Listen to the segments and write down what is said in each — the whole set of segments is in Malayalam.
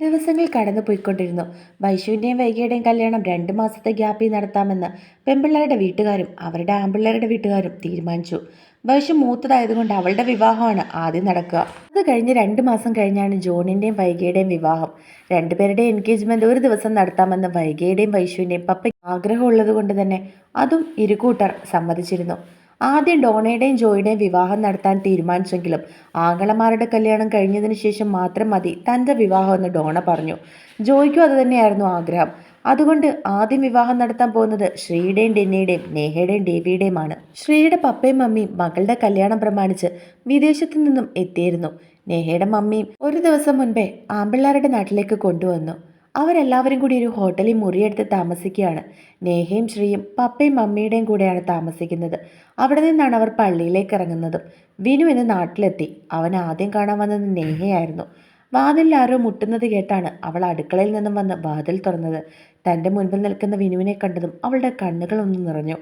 ദിവസങ്ങൾ കടന്നു പോയിക്കൊണ്ടിരുന്നു വൈശുവിന്റെയും വൈകിയുടെയും കല്യാണം രണ്ട് മാസത്തെ ഗ്യാപ്പിൽ നടത്താമെന്ന് പെൺപിള്ളേരുടെ വീട്ടുകാരും അവരുടെ ആൺപിള്ളേരുടെ വീട്ടുകാരും തീരുമാനിച്ചു. വൈശു മൂത്തതായതുകൊണ്ട് അവളുടെ വിവാഹമാണ് ആദ്യം നടക്കുക. അത് കഴിഞ്ഞ് രണ്ട് മാസം കഴിഞ്ഞാണ് ജോണിന്റെയും വൈകിയുടെയും വിവാഹം. രണ്ടുപേരുടെയും എൻഗേജ്മെന്റ് ഒരു ദിവസം നടത്താമെന്ന് വൈകിയുടെയും വൈശുവിന്റെയും പപ്പയ്ക്ക് ആഗ്രഹമുള്ളത് കൊണ്ട് തന്നെ അതും ഇരുകൂട്ടർ സമ്മതിച്ചിരുന്നു. ആദ്യം ഡോണയുടെയും ജോയുടെയും വിവാഹം നടത്താൻ തീരുമാനിച്ചെങ്കിലും ആങ്ങളമാരുടെ കല്യാണം കഴിഞ്ഞതിന് ശേഷം മാത്രം മതി തന്റെ വിവാഹമെന്ന് ഡോണ പറഞ്ഞു. ജോയ്ക്കും അതുതന്നെയായിരുന്നു ആഗ്രഹം. അതുകൊണ്ട് ആദ്യം വിവാഹം നടത്താൻ പോകുന്നത് ശ്രീയുടെയും ഡെന്നിയുടെയും നേഹയുടെയും ഡേവിയുടെയുമാണ് ശ്രീയുടെ പപ്പയും മമ്മിയും മകളുടെ കല്യാണം പ്രമാണിച്ച് വിദേശത്തു നിന്നും എത്തിയിരുന്നു. നേഹയുടെ മമ്മിയും ഒരു ദിവസം മുൻപേ ആമ്പിള്ളാരുടെ നാട്ടിലേക്ക് കൊണ്ടുവന്നു. അവരെല്ലാവരും കൂടി ഒരു ഹോട്ടലിൽ മുറിയെടുത്ത് താമസിക്കുകയാണ്. നേഹയും ശ്രീയും പപ്പയും മമ്മിയുടെയും കൂടെയാണ് താമസിക്കുന്നത്. അവിടെ നിന്നാണ് അവർ പള്ളിയിലേക്ക് ഇറങ്ങുന്നതും. വിനു ഇന്ന് നാട്ടിലെത്തി. അവൻ ആദ്യം കാണാൻ വന്നത് നേഹയായിരുന്നു. വാതിലിൽ ആരോ മുട്ടുന്നത് കേട്ടാണ് അവൾ അടുക്കളയിൽ നിന്നും വന്ന് വാതിൽ തുറന്നത്. തന്റെ മുൻപിൽ നിൽക്കുന്ന വിനുവിനെ കണ്ടതും അവളുടെ കണ്ണുകൾ ഒന്ന് നിറഞ്ഞു.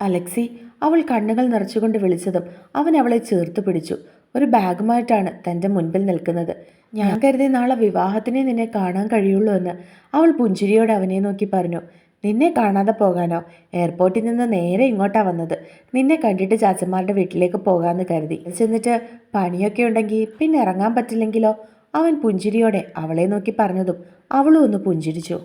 അലക്സി അവൾ കണ്ണുകൾ നിറച്ചുകൊണ്ട് വിളിച്ചതും അവൻ അവളെ ചേർത്ത് പിടിച്ചു. ഒരു ബാഗുമായിട്ടാണ് തന്റെ മുൻപിൽ നിൽക്കുന്നത്. ഞാൻ കരുതി നാളെ വിവാഹത്തിനെ നിന്നെ കാണാൻ കഴിയുള്ളൂ എന്ന് അവൾ പുഞ്ചിരിയോട് അവനെ നോക്കി പറഞ്ഞു. നിന്നെ കാണാതെ പോകാനോ? എയർപോർട്ടിൽ നിന്ന് നേരെ ഇങ്ങോട്ടാ വന്നത്. നിന്നെ കണ്ടിട്ട് ചാച്ചന്മാരുടെ വീട്ടിലേക്ക് പോകാമെന്ന് കരുതി. ചെന്നിട്ട് പണിയൊക്കെ ഉണ്ടെങ്കിൽ പിന്നെ ഇറങ്ങാൻ പറ്റില്ലെങ്കിലോ? അവൻ പുഞ്ചിരിയോടെ അവളെ നോക്കി പറഞ്ഞതും അവളും ഒന്ന് പുഞ്ചിരിച്ചു.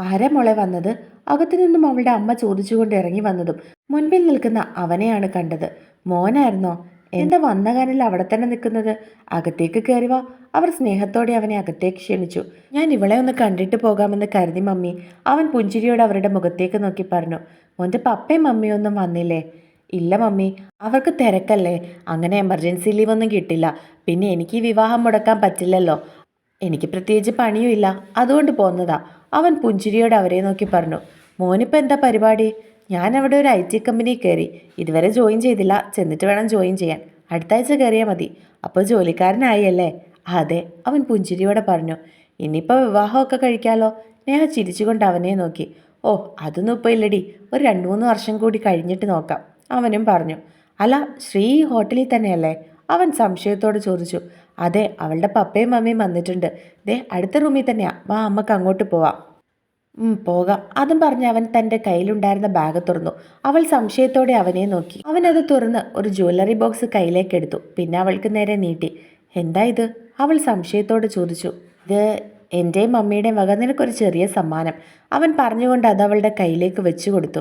ആരാ മോളെ വന്നത്? അകത്തു നിന്നും അവളുടെ അമ്മ ചോദിച്ചുകൊണ്ട് ഇറങ്ങി വന്നതും മുൻപിൽ നിൽക്കുന്ന അവനെയാണ് കണ്ടത്. മോനായിരുന്നോ? എന്താ വന്ന കാലിൽ അവിടെ തന്നെ നിൽക്കുന്നത്? അകത്തേക്ക് കയറി വാ. അവർ സ്നേഹത്തോടെ അവനെ അകത്തേക്ക് ക്ഷണിച്ചു. ഞാൻ ഇവളെ ഒന്ന് കണ്ടിട്ട് പോകാമെന്ന് കരുതി മമ്മി. അവൻ പുഞ്ചിരിയോട് അവരുടെ മുഖത്തേക്ക് നോക്കി പറഞ്ഞു. മോന്റെ പപ്പയും മമ്മിയും ഒന്നും വന്നില്ലേ? ഇല്ല മമ്മി. അവർക്ക് തിരക്കല്ലേ. അങ്ങനെ എമർജൻസി ലീവ് ഒന്നും കിട്ടില്ല. പിന്നെ എനിക്ക് വിവാഹം മുടക്കാൻ പറ്റില്ലല്ലോ. എനിക്ക് പ്രത്യേകിച്ച് പണിയുമില്ല. അതുകൊണ്ട് പോന്നതാ. അവൻ പുഞ്ചിരിയോട് അവരെ നോക്കി പറഞ്ഞു. മോനിപ്പോൾ എന്താ പരിപാടി? ഞാൻ അവിടെ ഒരു ഐ ടി കമ്പനി കയറി. ഇതുവരെ ജോയിൻ ചെയ്തില്ല. ചെന്നിട്ട് വേണം ജോയിൻ ചെയ്യാൻ. അടുത്ത ആഴ്ച കയറിയാൽ മതി. അപ്പോൾ ജോലിക്കാരനായി അല്ലേ അതെ അവൻ പുഞ്ചിരിയോടെ പറഞ്ഞു. ഇനിയിപ്പോൾ വിവാഹമൊക്കെ കഴിക്കാലോ? നേഹ ചിരിച്ചുകൊണ്ട് അവനെ നോക്കി. ഓ അതൊന്നും ഇപ്പോൾ ഇല്ലടി. ഒരു രണ്ട് മൂന്ന് വർഷം കൂടി കഴിഞ്ഞിട്ട് നോക്കാം. അവനും പറഞ്ഞു. അല്ല ശ്രീ ഹോട്ടലിൽ തന്നെയല്ലേ? അവൻ സംശയത്തോട് ചോദിച്ചു. അതെ അവളുടെ പപ്പയും മമ്മയും വന്നിട്ടുണ്ട്. ദേ അടുത്ത റൂമിൽ തന്നെയാ. വാ അമ്മയ്ക്ക് അങ്ങോട്ട് പോവാം. പോകാം. അതും പറഞ്ഞ് അവൻ തന്റെ കയ്യിലുണ്ടായിരുന്ന ബാഗ് തുറന്നു. അവൾ സംശയത്തോടെ അവനെ നോക്കി. അവൻ അത് തുറന്ന് ഒരു ജ്വല്ലറി ബോക്സ് കയ്യിലേക്ക് എടുത്തു. പിന്നെ അവൾക്ക് നേരെ നീട്ടി. എന്താ ഇത്? അവൾ സംശയത്തോടെ ചോദിച്ചു. ഇത് എന്റെയും മമ്മിയുടെയും വക. നിനക്കൊരു ചെറിയ സമ്മാനം. അവൻ പറഞ്ഞുകൊണ്ട് അത് അവളുടെ കയ്യിലേക്ക് വെച്ചു കൊടുത്തു.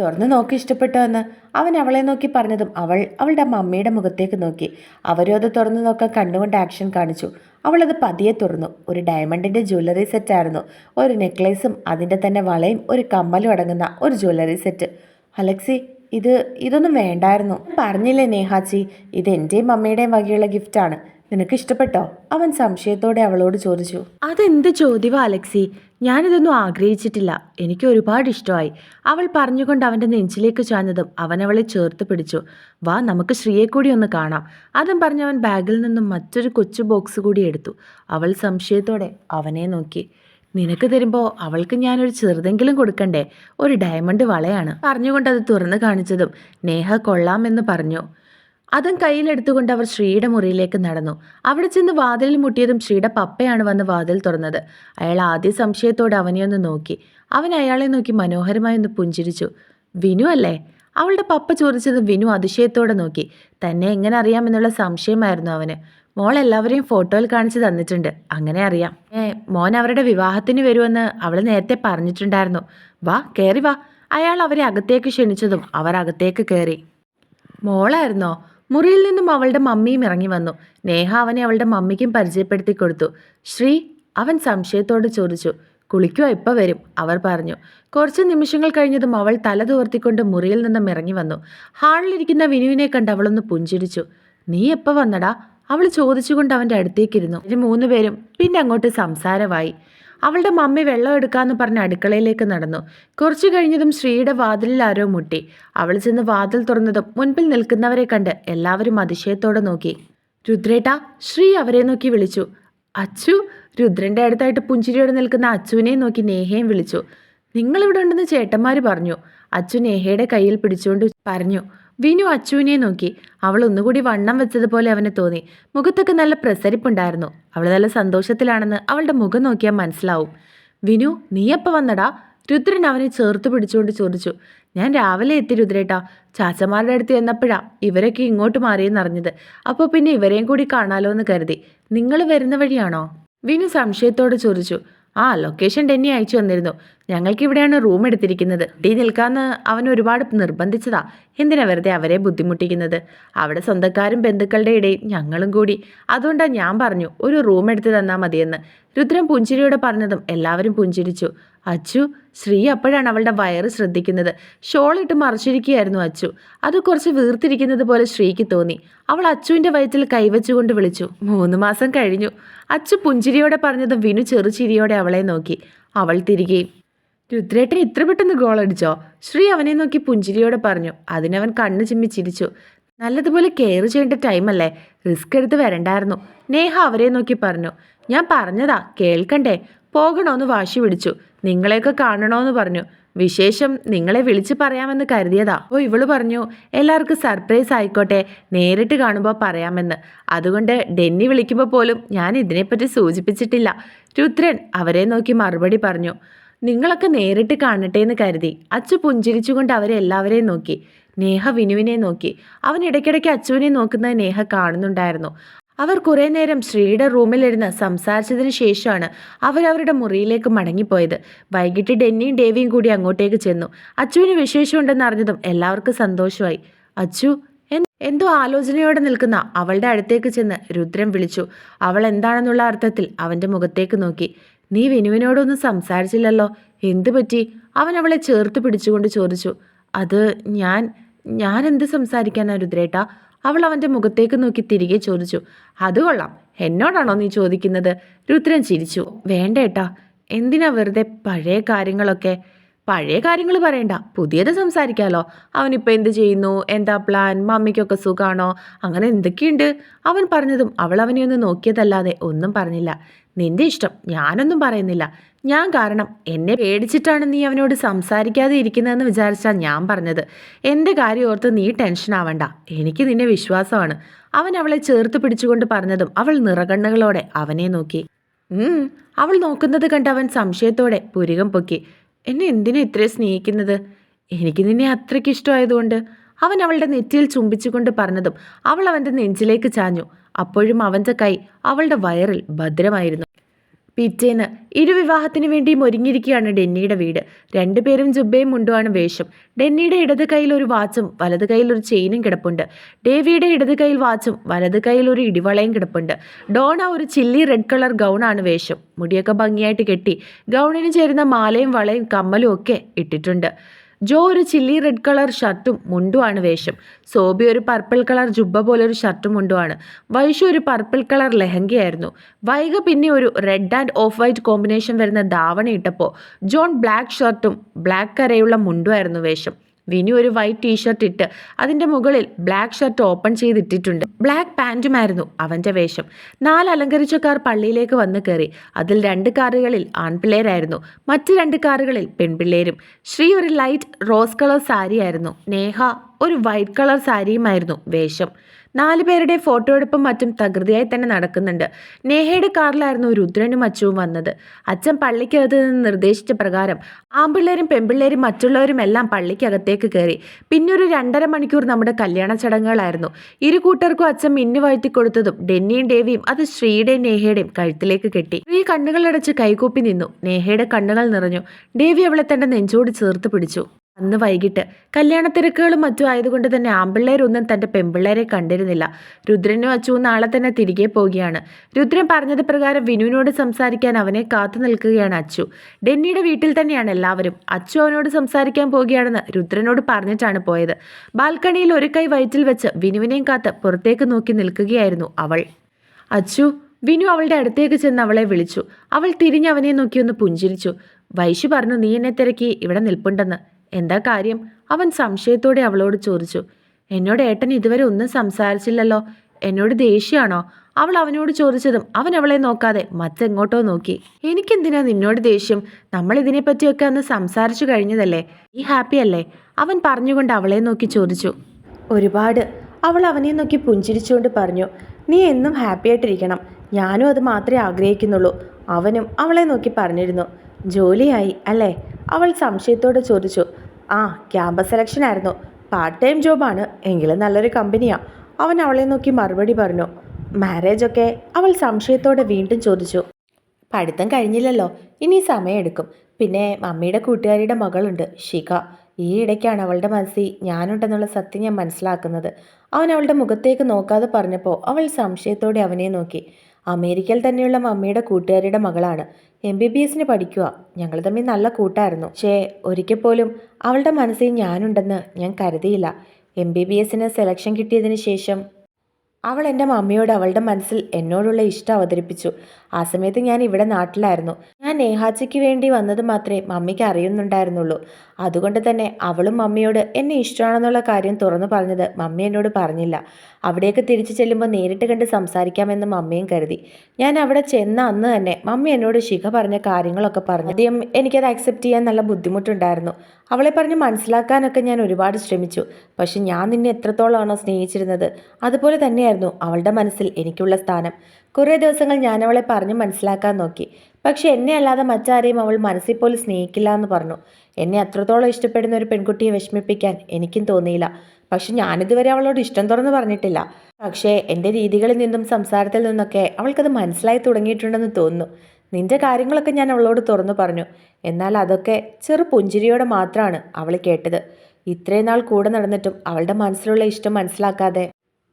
തുറന്നു നോക്കി ഇഷ്ടപ്പെട്ടോ എന്ന് അവൻ അവളെ നോക്കി പറഞ്ഞതും അവൾ അവളുടെ മമ്മിയുടെ മുഖത്തേക്ക് നോക്കി. അവരും അത് തുറന്നു നോക്കാൻ കണ്ടുകൊണ്ട് ആക്ഷൻ കാണിച്ചു. അവളത് പതിയെ തുറന്നു. ഒരു ഡയമണ്ടിന്റെ ജ്വല്ലറി സെറ്റായിരുന്നു ഒരു നെക്ലേസും അതിന്റെ തന്നെ വളയും ഒരു കമ്മലും അടങ്ങുന്ന ഒരു ജ്വല്ലറി സെറ്റ് അലക്സി ഇത് ഇതൊന്നും വേണ്ടായിരുന്നു. പറഞ്ഞില്ലേ നേഹാച്ചി ഇത് എന്റെയും മമ്മിയുടെയും വകയുള്ള ഗിഫ്റ്റാണ് നിനക്ക് ഇഷ്ടപ്പെട്ടോ? അവൻ സംശയത്തോടെ അവളോട് ചോദിച്ചു. അതെന്ത് ചോദ്യവാ അലക്സി? ഞാനിതൊന്നും ആഗ്രഹിച്ചിട്ടില്ല. എനിക്ക് ഒരുപാട് ഇഷ്ടമായി. അവൾ പറഞ്ഞുകൊണ്ട് അവന്റെ നെഞ്ചിലേക്ക് ചാഞ്ഞതും അവൻ അവളെ ചേർത്ത് പിടിച്ചു. വാ നമുക്ക് ശ്രീയെ കൂടി ഒന്ന് കാണാം. അതും അവൻ ബാഗിൽ നിന്നും മറ്റൊരു കൊച്ചു ബോക്സ് കൂടി എടുത്തു. അവൾ സംശയത്തോടെ അവനെ നോക്കി. നിനക്ക് തരുമ്പോൾ അവൾക്ക് ഞാനൊരു ചെറുതെങ്കിലും കൊടുക്കണ്ടേ? ഒരു ഡയമണ്ട് വളയാണ്. പറഞ്ഞുകൊണ്ട് അത് തുറന്നു കാണിച്ചതും നേഹ കൊള്ളാമെന്ന് പറഞ്ഞു. അതും കയ്യിലെടുത്തുകൊണ്ട് അവർ ശ്രീയുടെ മുറിയിലേക്ക് നടന്നു. അവിടെ ചെന്ന് വാതിലിൽ മുട്ടിയതും ശ്രീയുടെ പപ്പയാണ് വന്ന് വാതിൽ തുറന്നത്. അയാൾ ആദ്യ സംശയത്തോടെ അവനെ ഒന്ന് നോക്കി. അവൻ അയാളെ നോക്കി മനോഹരമായി ഒന്ന് പുഞ്ചിരിച്ചു. വിനു അല്ലേ? അവളുടെ പപ്പ ചോദിച്ചത് വിനു അതിശയത്തോടെ നോക്കി. തന്നെ എങ്ങനെ അറിയാമെന്നുള്ള സംശയമായിരുന്നു അവന്. മോൾ എല്ലാവരെയും ഫോട്ടോയിൽ കാണിച്ചു തന്നിട്ടുണ്ട്. അങ്ങനെ അറിയാം. ഏ മോൻ അവരുടെ വിവാഹത്തിന് വരുമെന്ന് അവൾ നേരത്തെ പറഞ്ഞിട്ടുണ്ടായിരുന്നു. വാ കയറി വാ. അയാൾ അവരെ അകത്തേക്ക് ക്ഷണിച്ചതും അവർ അകത്തേക്ക് കയറി മോളായിരുന്നോ? മുറിയിൽ നിന്നും അവളുടെ മമ്മിയും ഇറങ്ങി വന്നു. നേഹ അവനെ അവളുടെ മമ്മിക്കും പരിചയപ്പെടുത്തി കൊടുത്തു. ശ്രീ അവൻ സംശയത്തോട് ചോദിച്ചു. കുളിക്കുക ഇപ്പം വരും അവർ പറഞ്ഞു. കുറച്ച് നിമിഷങ്ങൾ കഴിഞ്ഞതും അവൾ തല തുവർത്തിക്കൊണ്ട് മുറിയിൽ നിന്നും ഇറങ്ങി വന്നു. ഹാളിലിരിക്കുന്ന വിനുവിനെ കണ്ട് അവളൊന്ന് പുഞ്ചിരിച്ചു. നീ എപ്പോൾ വന്നടാ? അവൾ ചോദിച്ചുകൊണ്ട് അവന്റെ അടുത്തേക്കിരുന്നു. മൂന്നുപേരും പിന്നെ അങ്ങോട്ട് സംസാരമായി. അവളുടെ മമ്മി വെള്ളം എടുക്കാന്ന് പറഞ്ഞ് അടുക്കളയിലേക്ക് നടന്നു. കുറച്ചു കഴിഞ്ഞതും ശ്രീയുടെ വാതിലിൽ ആരോ മുട്ടി. അവൾ ചെന്ന് വാതിൽ തുറന്നതും മുൻപിൽ നിൽക്കുന്നവരെ കണ്ട് എല്ലാവരും അതിശയത്തോടെ നോക്കി. രുദ്രേട്ട ശ്രീ അവരെ നോക്കി വിളിച്ചു. അച്ചു രുദ്രന്റെ അടുത്തായിട്ട് പുഞ്ചിരിയോടെ നിൽക്കുന്ന അച്ചുവിനെ നോക്കി നേഹയും വിളിച്ചു. നിങ്ങൾ ഇവിടെ ഉണ്ടെന്ന് ചേട്ടന്മാർ പറഞ്ഞു. അച്ചു നേഹയുടെ കയ്യിൽ പിടിച്ചുകൊണ്ട് പറഞ്ഞു വിനു അച്ചുവിനെ നോക്കി. അവൾ ഒന്നുകൂടി വണ്ണം വെച്ചതുപോലെ അവന് തോന്നി. മുഖത്തൊക്കെ നല്ല പ്രസരിപ്പുണ്ടായിരുന്നു. അവൾ നല്ല സന്തോഷത്തിലാണെന്ന് അവളുടെ മുഖം നോക്കിയാൽ മനസ്സിലാവും. വിനു നീ എപ്പോൾ വന്നടാ? രുദ്രൻ അവനെ ചേർത്ത് പിടിച്ചുകൊണ്ട് ചോദിച്ചു. ഞാൻ രാവിലെ എത്തി രുദ്രേട്ടാ. ചാച്ചമാരുടെ അടുത്ത് ചെന്നപ്പോഴാ ഇവരൊക്കെ ഇങ്ങോട്ട് മാറിയെന്നറിഞ്ഞത് അപ്പോൾ പിന്നെ ഇവരെയും കൂടി കാണാലോ എന്ന് കരുതി. നിങ്ങൾ വരുന്ന വഴിയാണോ? വിനു സംശയത്തോടെ ചോദിച്ചു. ആ ലൊക്കേഷൻ ഡെന്നി അയച്ചു തന്നിരുന്നു. ഞങ്ങൾക്ക് ഇവിടെയാണ് റൂം എടുത്തിരിക്കുന്നത്. ഡി നിൽക്കാന്ന് അവൻ ഒരുപാട് നിർബന്ധിച്ചതാ. എന്തിനാ വെറുതെ അവരെ ബുദ്ധിമുട്ടിക്കുന്നത്? അവിടെ സ്വന്തക്കാരും ബന്ധുക്കളുടെ ഇടയിൽ ഞങ്ങളും കൂടി. അതുകൊണ്ടാണ് ഞാൻ പറഞ്ഞു ഒരു റൂം എടുത്ത് തന്നാൽ മതിയെന്ന്. രുദ്രൻ പുഞ്ചിരിയോടെ പറഞ്ഞതും എല്ലാവരും പുഞ്ചിരിച്ചു. അച്ചു ശ്രീ അപ്പോഴാണ് അവളുടെ വയറ് ശ്രദ്ധിക്കുന്നത്. ഷോളിട്ട് മറച്ചിരിക്കുകയായിരുന്നു അച്ചു. അത് കുറച്ച് വീർത്തിരിക്കുന്നത് പോലെ ശ്രീക്ക് തോന്നി. അവൾ അച്ചുവിന്റെ വയറ്റിൽ കൈവച്ചുകൊണ്ട് വിളിച്ചു. മൂന്ന് മാസം കഴിഞ്ഞു. അച്ചു പുഞ്ചിരിയോടെ പറഞ്ഞതും വിനു ചെറുചിരിയോടെ അവളെ നോക്കി. അവൾ തിരികെയും രുദ്രേട്ടൻ ഇത്ര പെട്ടെന്ന് ഗോൾ അടിച്ചോ? ശ്രീ അവനെ നോക്കി പുഞ്ചിരിയോടെ പറഞ്ഞു. അതിനവൻ കണ്ണു ചിമ്മി ചിരിച്ചു. നല്ലതുപോലെ കെയർ ചെയ്യേണ്ട ടൈമല്ലേ റിസ്ക് എടുത്ത് വരണ്ടായിരുന്നു. നേഹ അവരെ നോക്കി പറഞ്ഞു. ഞാൻ പറഞ്ഞതാ കേൾക്കണ്ടേ? പോകണോന്ന് വാശി പിടിച്ചു. നിങ്ങളെയൊക്കെ കാണണോന്ന് പറഞ്ഞു. വിശേഷം നിങ്ങളെ വിളിച്ച് പറയാമെന്ന് കരുതിയതാ. ഓ ഇവൾ പറഞ്ഞു എല്ലാവർക്കും സർപ്രൈസ് ആയിക്കോട്ടെ. നേരിട്ട് കാണുമ്പോൾ പറയാമെന്ന്. അതുകൊണ്ട് ഡെന്നി വിളിക്കുമ്പോൾ പോലും ഞാൻ ഇതിനെപ്പറ്റി സൂചിപ്പിച്ചിട്ടില്ല. രുദ്രൻ അവരെ നോക്കി മറുപടി പറഞ്ഞു. നിങ്ങളൊക്കെ നേരിട്ട് കാണട്ടെ എന്ന് കരുതി. അച്ചു പുഞ്ചിരിച്ചുകൊണ്ട് അവരെ എല്ലാവരെയും നോക്കി. നേഹ വിനുവിനെ നോക്കി. അവൻ ഇടയ്ക്കിടയ്ക്ക് അച്ചുവിനെ നോക്കുന്നത് നേഹ കാണുന്നുണ്ടായിരുന്നു. അവർ കുറേ നേരം ശ്രീയുടെ റൂമിലിരുന്ന് സംസാരിച്ചതിന് ശേഷമാണ് അവരവരുടെ മുറിയിലേക്ക് മടങ്ങിപ്പോയത്. വൈകിട്ട് ഡെന്നിയും ഡേവിയും കൂടി അങ്ങോട്ടേക്ക് ചെന്നു. അച്ചുവിന് വിശേഷമുണ്ടെന്ന് അറിഞ്ഞതും എല്ലാവർക്കും സന്തോഷമായി. അച്ചു എന്തോ ആലോചനയോടെ നിൽക്കുന്ന അവളുടെ അടുത്തേക്ക് ചെന്ന് രുദ്രം വിളിച്ചു. അവൾ എന്താണെന്നുള്ള അർത്ഥത്തിൽ അവന്റെ മുഖത്തേക്ക് നോക്കി. നീ വിനുവിനോടൊന്നും സംസാരിച്ചില്ലല്ലോ. എന്തു പറ്റി? അവൻ അവളെ ചേർത്ത് പിടിച്ചുകൊണ്ട് ചോദിച്ചു. അത് ഞാൻ ഞാൻ എന്ത് സംസാരിക്കാനാ രുദ്രേട്ടാ? അവൾ അവന്റെ മുഖത്തേക്ക് നോക്കി തിരികെ ചോദിച്ചു. അത് കൊള്ളാം. എന്നോടാണോ നീ ചോദിക്കുന്നത്? രുദ്രൻ ചിരിച്ചു. വേണ്ടേട്ടാ. എന്തിനാ വെറുതെ പഴയ കാര്യങ്ങളൊക്കെ? പഴയ കാര്യങ്ങൾ പറയണ്ട. പുതിയത് സംസാരിക്കാലോ. അവനിപ്പോൾ എന്ത് ചെയ്യുന്നു? എന്താ പ്ലാൻ? മമ്മിക്കൊക്കെ സുഖമാണോ അങ്ങനെ എന്തൊക്കെയുണ്ട്? അവൻ പറഞ്ഞതും അവൾ അവനെ ഒന്ന് നോക്കിയതല്ലാതെ ഒന്നും പറഞ്ഞില്ല. നിന്റെ ഇഷ്ടം ഞാനൊന്നും പറയുന്നില്ല. ഞാൻ കാരണം എന്നെ പേടിച്ചിട്ടാണ് നീ അവനോട് സംസാരിക്കാതെ ഇരിക്കുന്നതെന്ന് വിചാരിച്ചാൽ ഞാൻ പറഞ്ഞത്. എന്റെ കാര്യം ഓർത്ത് നീ ടെൻഷൻ ആവണ്ട. എനിക്ക് നിന്നെ വിശ്വാസമാണ്. അവൻ അവളെ ചേർത്ത് പിടിച്ചുകൊണ്ട് പറഞ്ഞതും അവൾ നിറകണ്ണുകളോടെ അവനെ നോക്കി. അവൾ നോക്കുന്നത് കണ്ട് അവൻ സംശയത്തോടെ പുരികം പൊക്കി. എന്നെ എന്തിനാ ഇത്രയും സ്നേഹിക്കുന്നത്? എനിക്ക് നിന്നെ അത്രയ്ക്ക് ഇഷ്ടമായതുകൊണ്ട്. അവൻ അവളുടെ നെറ്റിയിൽ ചുംബിച്ചുകൊണ്ട് പറഞ്ഞതും അവൾ അവന്റെ നെഞ്ചിലേക്ക് ചാഞ്ഞു. അപ്പോഴും അവന്റെ കൈ അവളുടെ വയറിൽ ഭദ്രമായിരുന്നു. പിറ്റേന്ന് ഇരുവിവാഹത്തിനു വേണ്ടിയും ഒരുങ്ങിയിരിക്കുകയാണ് ഡെന്നിയുടെ വീട്. രണ്ടുപേരും ജുബയും മുണ്ടുമാണ് വേഷം. ഡെന്നിയുടെ ഇടത് കയ്യിൽ ഒരു വാച്ചും വലത് കയ്യിൽ ഒരു ചെയിനും കിടപ്പുണ്ട്. ഡേവിയുടെ ഇടത് കയ്യിൽ വാച്ചും വലത് കയ്യിൽ ഒരു ഇടിവളയും കിടപ്പുണ്ട്. ഡോണ ഒരു ചില്ലി റെഡ് കളർ ഗൗണാണ് വേഷം. മുടിയൊക്കെ ഭംഗിയായിട്ട് കെട്ടി ഗൗണിന് ചേരുന്ന മാലയും വളയും കമ്മലും ഒക്കെ ഇട്ടിട്ടുണ്ട്. ജോ ഒരു ചില്ലി റെഡ് കളർ ഷർട്ടും മുണ്ടുമാണ് വേഷം. സോബി ഒരു പർപ്പിൾ കളർ ജുബ്ബ പോലെ ഒരു ഷർട്ടും മുണ്ടുമാണ് വൈഷു ഒരു പർപ്പിൾ കളർ ലെഹങ്കയായിരുന്നു. വൈഗ പിന്നെ ഒരു red and off white combination വരുന്ന ധാവണ ഇട്ടപ്പോൾ ജോൺ ബ്ലാക്ക് ഷർട്ടും ബ്ലാക്ക് കരയുള്ള മുണ്ടുമായിരുന്നു വേഷം. വിനു ഒരു വൈറ്റ് ടീഷർട്ട് ഇട്ട് അതിന്റെ മുകളിൽ ബ്ലാക്ക് ഷർട്ട് ഓപ്പൺ ചെയ്തിട്ടിട്ടുണ്ട്. ബ്ലാക്ക് പാന്റുമായിരുന്നു അവന്റെ വേഷം. നാല് അലങ്കരിച്ച കാർ പള്ളിയിലേക്ക് വന്ന് കയറി. അതിൽ രണ്ട് കാറുകളിൽ ആൺപിള്ളേരായിരുന്നു. മറ്റ് രണ്ട് കാറുകളിൽ പെൺപിള്ളേരും. ശ്രീ ഒരു ലൈറ്റ് റോസ് കളർ സാരിയായിരുന്നു നേഹ ഒരു വൈറ്റ് കളർ സാരിയുമായിരുന്നു വേഷം. നാല് പേരുടെ ഫോട്ടോ എടുപ്പും മറ്റും തകൃതിയായി തന്നെ നടക്കുന്നുണ്ട്. നേഹയുടെ കാറിലായിരുന്നു രുദ്രനും അച്ചുവും വന്നത്. അച്ഛൻ പള്ളിക്കകത്ത് നിന്ന് നിർദ്ദേശിച്ച പ്രകാരം ആമ്പിള്ളേരും പെമ്പിള്ളേരും മറ്റുള്ളവരും എല്ലാം പള്ളിക്കകത്തേക്ക് കയറി. പിന്നെ ഒരു രണ്ടര മണിക്കൂർ നമ്മുടെ കല്യാണ ചടങ്ങുകളായിരുന്നു. ഇരു കൂട്ടർക്കും അച്ഛൻ മിന്നു വാഴ്ത്തി കൊടുത്തതും ഡെന്നിയും ഡേവിയും അത് ശ്രീയുടെയും നേഹയുടെയും കഴുത്തിലേക്ക് കെട്ടി. ശ്രീ കണ്ണുകളടച്ച് കൈകൂപ്പി നിന്നു. നേഹയുടെ കണ്ണുകൾ നിറഞ്ഞു. ഡേവി അവളെ തന്റെ നെഞ്ചോട് ചേർത്ത് പിടിച്ചു. അന്ന് വൈകിട്ട്. കല്യാണ തിരക്കുകളും മറ്റും ആയതുകൊണ്ട് തന്നെ ആമ്പിള്ളേരൊന്നും തന്റെ പെമ്പിള്ളേരെ കണ്ടിരുന്നില്ല. രുദ്രനും അച്ചുവും നാളെ തന്നെ തിരികെ പോവുകയാണ്. രുദ്രൻ പറഞ്ഞത് പ്രകാരം വിനുവിനോട് സംസാരിക്കാൻ അവനെ കാത്തു നിൽക്കുകയാണ് അച്ചു. ഡെന്നിയുടെ വീട്ടിൽ തന്നെയാണ് എല്ലാവരും. അച്ചു അവനോട് സംസാരിക്കാൻ പോവുകയാണെന്ന് രുദ്രനോട് പറഞ്ഞിട്ടാണ് പോയത്. ബാൽക്കണിയിൽ ഒരു കൈ വയറ്റിൽ വെച്ച് വിനുവിനെയും കാത്ത് പുറത്തേക്ക് നോക്കി നിൽക്കുകയായിരുന്നു അവൾ. അച്ചു വിനു അവളുടെ അടുത്തേക്ക് ചെന്ന് അവളെ വിളിച്ചു. അവൾ തിരിഞ്ഞ് അവനെ നോക്കിയൊന്ന് പുഞ്ചിരിച്ചു. വൈശു പറഞ്ഞു നീ എന്നെ തിരക്കി ഇവിടെ നിൽപ്പുണ്ടെന്ന്. എന്താ കാര്യം? അവൻ സംശയത്തോടെ അവളോട് ചോദിച്ചു. എന്നോട് ഏട്ടൻ ഇതുവരെ ഒന്നും സംസാരിച്ചില്ലല്ലോ. എന്നോട് ദേഷ്യമാണോ? അവൾ അവനോട് ചോദിച്ചതും അവൻ അവളെ നോക്കാതെ മറ്റെങ്ങോട്ടോ നോക്കി. എനിക്കെന്തിനാ നിന്നോട് ദേഷ്യം? നമ്മൾ ഇതിനെപ്പറ്റിയൊക്കെ അന്ന് സംസാരിച്ചു കഴിഞ്ഞതല്ലേ? ഈ ഹാപ്പി അല്ലേ? അവൻ പറഞ്ഞുകൊണ്ട് അവളെ നോക്കി ചോദിച്ചു. ഒരുപാട്. അവൾ അവനെ നോക്കി പുഞ്ചിരിച്ചുകൊണ്ട് പറഞ്ഞു നീ എന്നും ഹാപ്പി ആയിട്ടിരിക്കണം. ഞാനും അത് മാത്രമേ ആഗ്രഹിക്കുന്നുള്ളൂ. അവനും അവളെ നോക്കി പറഞ്ഞിരുന്നു. ജോലിയായി അല്ലേ? അവൾ സംശയത്തോടെ ചോദിച്ചു. ആ ക്യാമ്പസ് സെലക്ഷൻ ആയിരുന്നു. പാർട്ട് ടൈം ജോബാണ്. എങ്കിലും നല്ലൊരു കമ്പനിയാണ് അവൻ അവളെ നോക്കി മറുപടി പറഞ്ഞു. മാരേജൊക്കെ അവൾ സംശയത്തോടെ വീണ്ടും ചോദിച്ചു. പഠിത്തം കഴിഞ്ഞില്ലല്ലോ. ഇനി സമയമെടുക്കും പിന്നെ മമ്മിയുടെ കൂട്ടുകാരിയുടെ മകളുണ്ട് ഷിക ഈ ഇടയ്ക്കാണ് അവളുടെ മനസ്സിൽ ഞാനുണ്ടെന്നുള്ള സത്യം ഞാൻ മനസ്സിലാക്കുന്നത്. അവൻ അവളുടെ മുഖത്തേക്ക് നോക്കാതെ പറഞ്ഞപ്പോൾ അവൾ സംശയത്തോടെ അവനെ നോക്കി. അമേരിക്കയിൽ തന്നെയുള്ള മമ്മിയുടെ കൂട്ടുകാരിയുടെ മകളാണ്. എം ബി ബി എസിന് പഠിക്കുക ഞങ്ങൾ തമ്മിൽ നല്ല കൂട്ടായിരുന്നു. പക്ഷേ ഒരിക്കൽ പോലും അവളുടെ മനസ്സിൽ ഞാനുണ്ടെന്ന് ഞാൻ കരുതിയില്ല. എം ബി ബി എസിന് സെലക്ഷൻ കിട്ടിയതിന് ശേഷം അവൾ എന്റെ മമ്മിയോട് അവളുടെ മനസ്സിൽ എന്നോടുള്ള ഇഷ്ടം അവതരിപ്പിച്ചു. ആ സമയത്ത് ഞാൻ ഇവിടെ നാട്ടിലായിരുന്നു. ഞാൻ നേഹാച്ചയ്ക്ക് വേണ്ടി വന്നത് മാത്രമേ മമ്മിക്ക് അറിയുന്നുണ്ടായിരുന്നുള്ളൂ. അതുകൊണ്ട് തന്നെ അവളും മമ്മിയോട് എന്നെ ഇഷ്ടമാണെന്നുള്ള കാര്യം തുറന്നു പറഞ്ഞത് മമ്മി എന്നോട് പറഞ്ഞില്ല. അവിടേക്ക് തിരിച്ചു ചെല്ലുമ്പോൾ നേരിട്ട് കണ്ട് സംസാരിക്കാമെന്ന് മമ്മിയും കരുതി. ഞാൻ അവിടെ ചെന്ന അന്ന് തന്നെ മമ്മി എന്നോട് ശിഖ പറഞ്ഞ കാര്യങ്ങളൊക്കെ പറഞ്ഞു. ആദ്യം എനിക്കത് അക്സെപ്റ്റ് ചെയ്യാൻ നല്ല ബുദ്ധിമുട്ടുണ്ടായിരുന്നു. അവളെ പറഞ്ഞ് മനസ്സിലാക്കാനൊക്കെ ഞാൻ ഒരുപാട് ശ്രമിച്ചു. പക്ഷെ ഞാൻ നിന്നെ എത്രത്തോളമാണോ സ്നേഹിച്ചിരുന്നത് അതുപോലെ തന്നെയായിരുന്നു അവളുടെ മനസ്സിൽ എനിക്കുള്ള സ്ഥാനം. കുറേ ദിവസങ്ങൾ ഞാൻ അവളെ പറഞ്ഞ് മനസ്സിലാക്കാൻ നോക്കി. പക്ഷെ എന്നെ അല്ലാതെ മറ്റാരെയും അവൾ മനസ്സിൽ പോലും സ്നേഹിക്കില്ല എന്ന് പറഞ്ഞു. എന്നെ അത്രത്തോളം ഇഷ്ടപ്പെടുന്ന ഒരു പെൺകുട്ടിയെ വിഷമിപ്പിക്കാൻ എനിക്കും തോന്നിയില്ല. പക്ഷെ ഞാനിതുവരെ അവളോട് ഇഷ്ടം തുറന്ന് പറഞ്ഞിട്ടില്ല. പക്ഷേ എന്റെ രീതികളിൽ നിന്നും സംസാരത്തിൽ നിന്നൊക്കെ അവൾക്കത് മനസ്സിലായി തുടങ്ങിയിട്ടുണ്ടെന്ന് തോന്നുന്നു. നിന്റെ കാര്യങ്ങളൊക്കെ ഞാൻ അവളോട് തുറന്നു പറഞ്ഞു. എന്നാൽ അതൊക്കെ ചെറു പുഞ്ചിരിയോടെ മാത്രമാണ് അവൾ കേട്ടത്. ഇത്രയും നാൾ കൂടെ നടന്നിട്ടും അവളുടെ മനസ്സിലുള്ള ഇഷ്ടം മനസ്സിലാക്കാതെ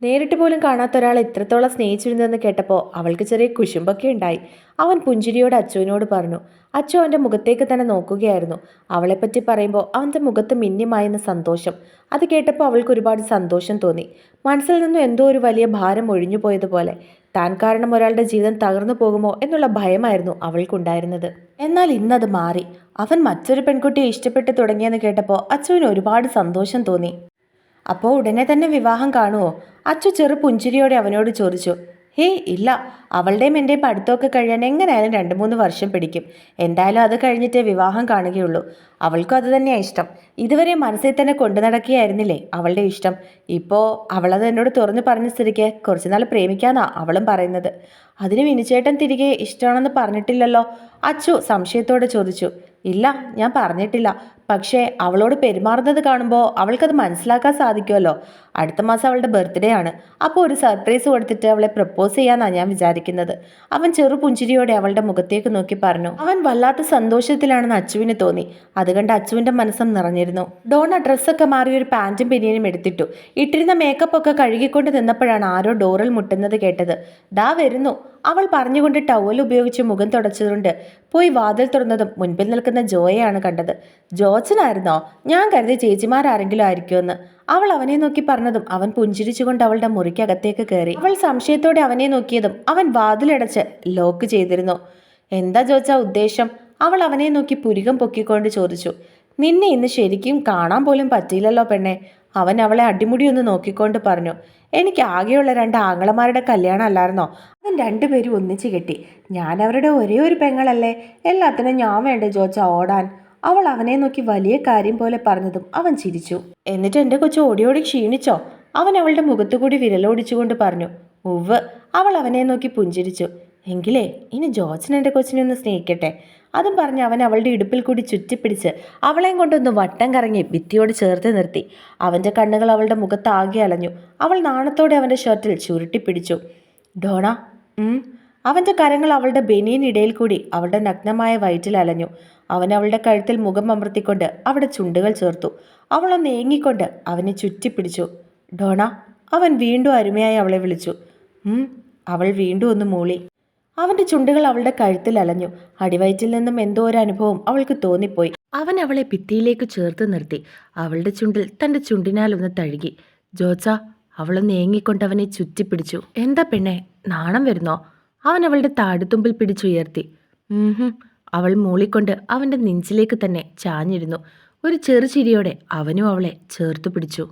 നേരിട്ട് പോലും കാണാത്ത ഒരാൾ ഇത്രത്തോളം സ്നേഹിച്ചിരുന്നെന്ന് കേട്ടപ്പോൾ അവൾക്ക് ചെറിയ കുശുമ്പൊക്കെ ഉണ്ടായി. അവൻ പുഞ്ചിരിയോട് അച്ചുവിനോട് പറഞ്ഞു അച്ചു അവന്റെ മുഖത്തേക്ക് തന്നെ നോക്കുകയായിരുന്നു. അവളെപ്പറ്റി പറയുമ്പോൾ അവന്റെ മുഖത്ത് മിന്നിമായെന്ന സന്തോഷം. അത് കേട്ടപ്പോൾ അവൾക്ക് ഒരുപാട് സന്തോഷം തോന്നി. മനസ്സിൽ നിന്നും എന്തോ ഒരു വലിയ ഭാരം ഒഴിഞ്ഞു പോയതുപോലെ. താൻ കാരണം ഒരാളുടെ ജീവിതം തകർന്നു പോകുമോ എന്നുള്ള ഭയമായിരുന്നു അവൾക്കുണ്ടായിരുന്നത്. എന്നാൽ ഇന്നത് മാറി. അവൻ മറ്റൊരു പെൺകുട്ടിയെ ഇഷ്ടപ്പെട്ട് തുടങ്ങിയെന്ന് കേട്ടപ്പോൾ അച്ചുവിന് ഒരുപാട് സന്തോഷം തോന്നി. അപ്പോൾ ഉടനെ തന്നെ വിവാഹം കാണുമോ അച്ചു ചെറു പുഞ്ചിരിയോടെ അവനോട് ചോദിച്ചു ഹേയ് ഇല്ല. അവളുടെയും എന്റെയും പഠിത്തമൊക്കെ കഴിയാൻ എങ്ങനെയാലും രണ്ട് മൂന്ന് വർഷം പിടിക്കും. എന്തായാലും അത് കഴിഞ്ഞിട്ടേ വിവാഹം കാണുകയുള്ളൂ. അവൾക്കും അത് തന്നെയാണ് ഇഷ്ടം. ഇതുവരെ മനസ്സിൽ തന്നെ കൊണ്ടു നടക്കുകയായിരുന്നില്ലേ അവളുടെ ഇഷ്ടം? ഇപ്പോൾ അവളത് എന്നോട് തുറന്നു പറഞ്ഞ സ്ഥിതിക്ക് കുറച്ചുനാൾ പ്രേമിക്കാന്നാ അവളും പറയുന്നത്. അതിന് വിനിച്ചേട്ടൻ തിരികെ ഇഷ്ടമാണെന്ന് പറഞ്ഞിട്ടില്ലല്ലോ? അച്ചു സംശയത്തോടെ ചോദിച്ചു ഇല്ല ഞാൻ പറഞ്ഞിട്ടില്ല. പക്ഷേ അവളോട് പെരുമാറുന്നത് കാണുമ്പോൾ അവൾക്കത് മനസ്സിലാക്കാൻ സാധിക്കുമല്ലോ. അടുത്ത മാസം അവളുടെ ബർത്ത്ഡേ ആണ്. അപ്പോൾ ഒരു സർപ്രൈസ് കൊടുത്തിട്ട് അവളെ പ്രപ്പോസ് ചെയ്യാന്നാണ് ഞാൻ വിചാരിക്കുന്നത്. അവൻ ചെറു പുഞ്ചിരിയോടെ അവളുടെ മുഖത്തേക്ക് നോക്കി പറഞ്ഞു. അവൻ വല്ലാത്ത സന്തോഷത്തിലാണെന്ന് അച്ചുവിന് തോന്നി. അത് കണ്ട് അച്ചുവിന്റെ മനസ്സും നിറഞ്ഞിരുന്നു. ഡോണ ഡ്രസ്സൊക്കെ മാറി ഒരു പാന്റും ബനിയനും എടുത്തിട്ടു. ഇട്ടിരുന്ന മേക്കപ്പ് ഒക്കെ കഴുകിക്കൊണ്ട് നിന്നപ്പോഴാണ് ആരോ ഡോറിൽ മുട്ടുന്നത് കേട്ടത്. ദാ വരുന്നു. അവൾ പറഞ്ഞുകൊണ്ട് ടവൽ ഉപയോഗിച്ച് മുഖം തുടച്ചതുകൊണ്ട് പോയി വാതിൽ തുറന്നതും മുൻപിൽ നിൽക്കുന്ന ജോയെയാണ് കണ്ടത്. ജോച്ചനായിരുന്നോ ഞാൻ കരുതി ചേച്ചിമാരാരെങ്കിലും ആയിരിക്കുമെന്ന്. അവൾ അവനെ നോക്കി പറഞ്ഞതും അവൻ പുഞ്ചിരിച്ചുകൊണ്ട് അവളുടെ മുറിക്കകത്തേക്ക് കയറി. അവൾ സംശയത്തോടെ അവനെ നോക്കിയതും അവൻ വാതിലടച്ച് ലോക്ക് ചെയ്തിരുന്നു. എന്താ ചോദിച്ച ഉദ്ദേശം? അവൾ അവനെ നോക്കി പുരികം പൊക്കിക്കൊണ്ട് ചോദിച്ചു. നിന്നെ ഇന്ന് ശരിക്കും കാണാൻ പോലും പറ്റിയില്ലല്ലോ പെണ്ണെ. അവൻ അവളെ അടിമുടി ഒന്ന് നോക്കിക്കൊണ്ട് പറഞ്ഞു. എനിക്ക് ആകെയുള്ള രണ്ട് ആങ്ങളമാരുടെ കല്യാണം അല്ലായിരുന്നോ അവൻ രണ്ടുപേരും ഒന്നിച്ചു കെട്ടി. ഞാൻ അവരുടെ ഒരേ ഒരു പെങ്ങളല്ലേ? എല്ലാത്തിനും ഞാൻ വേണ്ടേ ചോദിച്ചാൽ ഓടാൻ? അവൾ അവനെ നോക്കി വലിയ കാര്യം പോലെ പറഞ്ഞതും അവൻ ചിരിച്ചു. എന്നിട്ട് എന്റെ കൊച്ചു ഓടിയോടി ഓടി ക്ഷീണിച്ചോ? അവൻ അവളുടെ മുഖത്തുകൂടി വിരലോടിച്ചുകൊണ്ട് പറഞ്ഞു. ഉവ് അവൾ അവനെ നോക്കി പുഞ്ചിരിച്ചു. എങ്കിലേ ഇനി ജോച്ചൻ എന്റെ കൊച്ചിനെ ഒന്ന് സ്നേഹിക്കട്ടെ? അതും പറഞ്ഞ് അവൻ അവളുടെ ഇടുപ്പിൽ കൂടി ചുറ്റിപ്പിടിച്ച് അവളെയും കൊണ്ടൊന്ന് വട്ടം കറങ്ങി ഭിത്തിയോട് ചേർത്ത് നിർത്തി. അവന്റെ കണ്ണുകൾ അവളുടെ മുഖത്താകെ അലഞ്ഞു. അവൾ നാണത്തോടെ അവന്റെ ഷർട്ടിൽ ചുരുട്ടിപ്പിടിച്ചു. ഡോണ ഉം അവന്റെ കരങ്ങൾ അവളുടെ ബനിയനിടയിൽ കൂടി അവളുടെ നഗ്നമായ വയറ്റിൽ അലഞ്ഞു. അവൻ അവളുടെ കഴുത്തിൽ മുഖം അമർത്തിക്കൊണ്ട് അവിടെ ചുണ്ടുകൾ ചേർത്തു. അവളൊന്ന് ഏങ്ങിക്കൊണ്ട് അവനെ ചുറ്റിപ്പിടിച്ചു. ഡോണ അവൻ വീണ്ടും അരുമയായി അവളെ വിളിച്ചു. അവൾ വീണ്ടും ഒന്ന് മൂളി. അവന്റെ ചുണ്ടുകൾ അവളുടെ കഴുത്തിൽ അലഞ്ഞു. അടിവയറ്റിൽ നിന്നും എന്തോ ഒരു അനുഭവം അവൾക്ക് തോന്നിപ്പോയി. അവൻ അവളെ ഭിത്തിയിലേക്ക് ചേർത്ത് നിർത്തി. അവളുടെ ചുണ്ടിൽ തന്റെ ചുണ്ടിനാൽ ഒന്ന് തഴുകി. ജോച്ച അവളെ ഏങ്ങിക്കൊണ്ട് അവനെ ചുറ്റിപ്പിടിച്ചു. എന്താ പെണ്ണെ നാണം വരുന്നോ? അവൻ അവളുടെ താടുത്തുമ്പിൽ പിടിച്ചുയർത്തി. അവൾ മൂളിക്കൊണ്ട് അവന്റെ നെഞ്ചിലേക്ക് തന്നെ ചാഞ്ഞിരുന്നു. ഒരു ചെറുചിരിയോടെ അവനും അവളെ ചേർത്തു പിടിച്ചു.